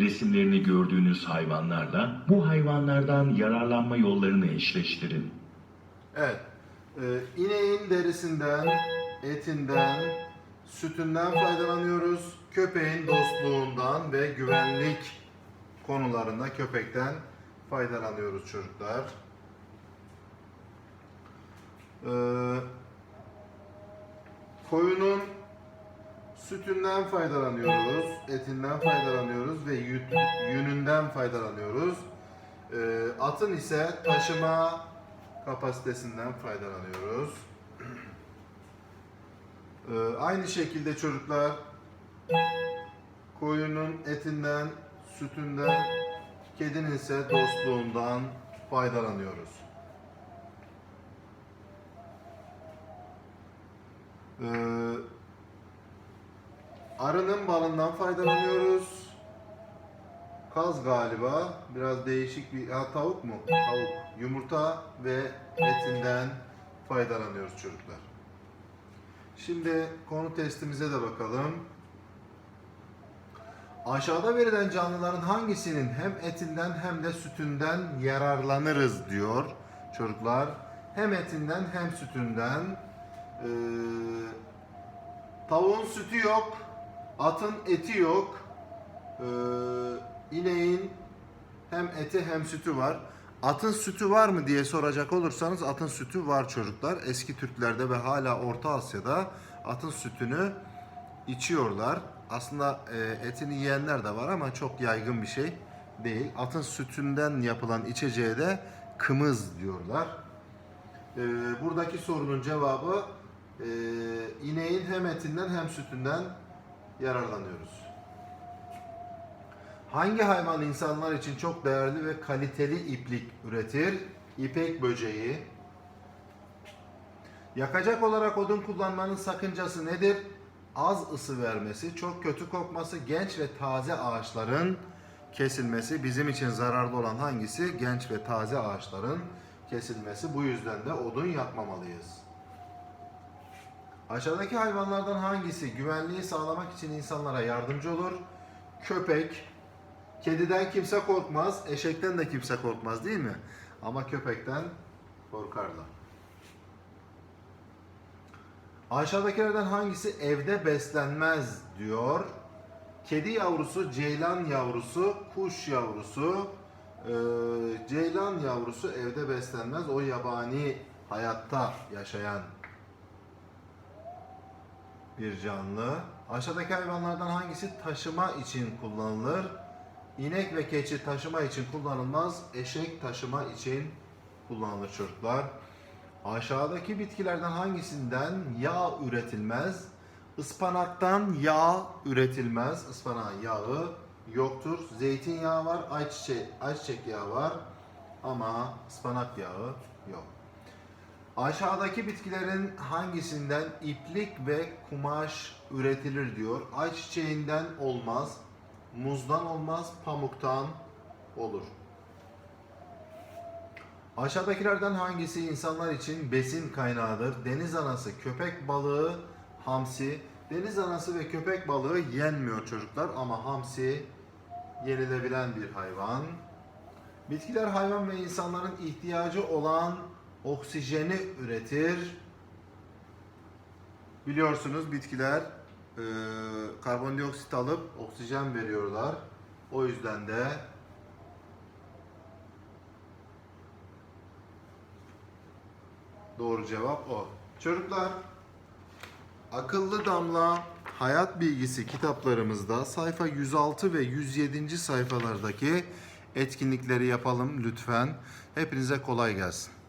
Resimlerini gördüğünüz hayvanlarla bu hayvanlardan yararlanma yollarını eşleştirin. Evet. Ee, ineğin derisinden, etinden, sütünden faydalanıyoruz. Köpeğin dostluğundan ve güvenlik konularında köpekten faydalanıyoruz çocuklar. Ee, koyunun sütünden faydalanıyoruz, etinden faydalanıyoruz ve yü- yününden faydalanıyoruz. Ee, atın ise taşıma kapasitesinden faydalanıyoruz. Ee, aynı şekilde çocuklar koyunun etinden, sütünden, kedinin ise dostluğundan faydalanıyoruz. Ee, arının balından faydalanıyoruz. Kaz galiba. Biraz değişik bir... Ha, tavuk mu? Tavuk. Yumurta ve etinden faydalanıyoruz çocuklar. Şimdi konu testimize de bakalım. Aşağıda verilen canlıların hangisinin hem etinden hem de sütünden yararlanırız diyor çocuklar. Hem etinden hem sütünden. Ee, tavuğun sütü yok. Atın eti yok. Ee, ineğin hem eti hem sütü var. Atın sütü var mı diye soracak olursanız atın sütü var çocuklar. Eski Türklerde ve hala Orta Asya'da atın sütünü içiyorlar. Aslında e, etini yiyenler de var ama çok yaygın bir şey değil. Atın sütünden yapılan içeceğe de kımız diyorlar. E, buradaki sorunun cevabı e, ineğin hem etinden hem sütünden yararlanıyoruz. Hangi hayvan insanlar için çok değerli ve kaliteli iplik üretir? İpek böceği. Yakacak olarak odun kullanmanın sakıncası nedir? Az ısı vermesi, çok kötü kokması, genç ve taze ağaçların kesilmesi. Bizim için zararlı olan hangisi? Genç ve taze ağaçların kesilmesi. Bu yüzden de odun yakmamalıyız. Aşağıdaki hayvanlardan hangisi güvenliği sağlamak için insanlara yardımcı olur? Köpek, kediden kimse korkmaz, eşekten de kimse korkmaz değil mi? Ama köpekten korkarlar. Aşağıdakilerden hangisi evde beslenmez diyor. Kedi yavrusu, ceylan yavrusu, kuş yavrusu. Ee, ceylan yavrusu evde beslenmez. O yabani hayatta yaşayan bir canlı. Aşağıdaki hayvanlardan hangisi taşıma için kullanılır? İnek ve keçi taşıma için kullanılmaz. Eşek taşıma için kullanılır çocuklar. Aşağıdaki bitkilerden hangisinden yağ üretilmez? Ispanaktan yağ üretilmez. Ispanağın yağı yoktur. Zeytinyağı var, ayçiçeği, ayçiçek yağı var ama ıspanak yağı yok. Aşağıdaki bitkilerin hangisinden iplik ve kumaş üretilir diyor. Ayçiçeğinden olmaz, muzdan olmaz, pamuktan olur. Aşağıdakilerden hangisi insanlar için besin kaynağıdır? Deniz anası, köpek balığı, hamsi. Deniz anası ve köpek balığı yenmiyor çocuklar ama hamsi yenilebilen bir hayvan. Bitkiler hayvan ve insanların ihtiyacı olan oksijeni üretir. Biliyorsunuz bitkiler e, karbondioksit alıp oksijen veriyorlar. O yüzden de doğru cevap o. Çocuklar Akıllı Damla Hayat Bilgisi kitaplarımızda sayfa 106 ve 107. sayfalardaki etkinlikleri yapalım lütfen. Hepinize kolay gelsin.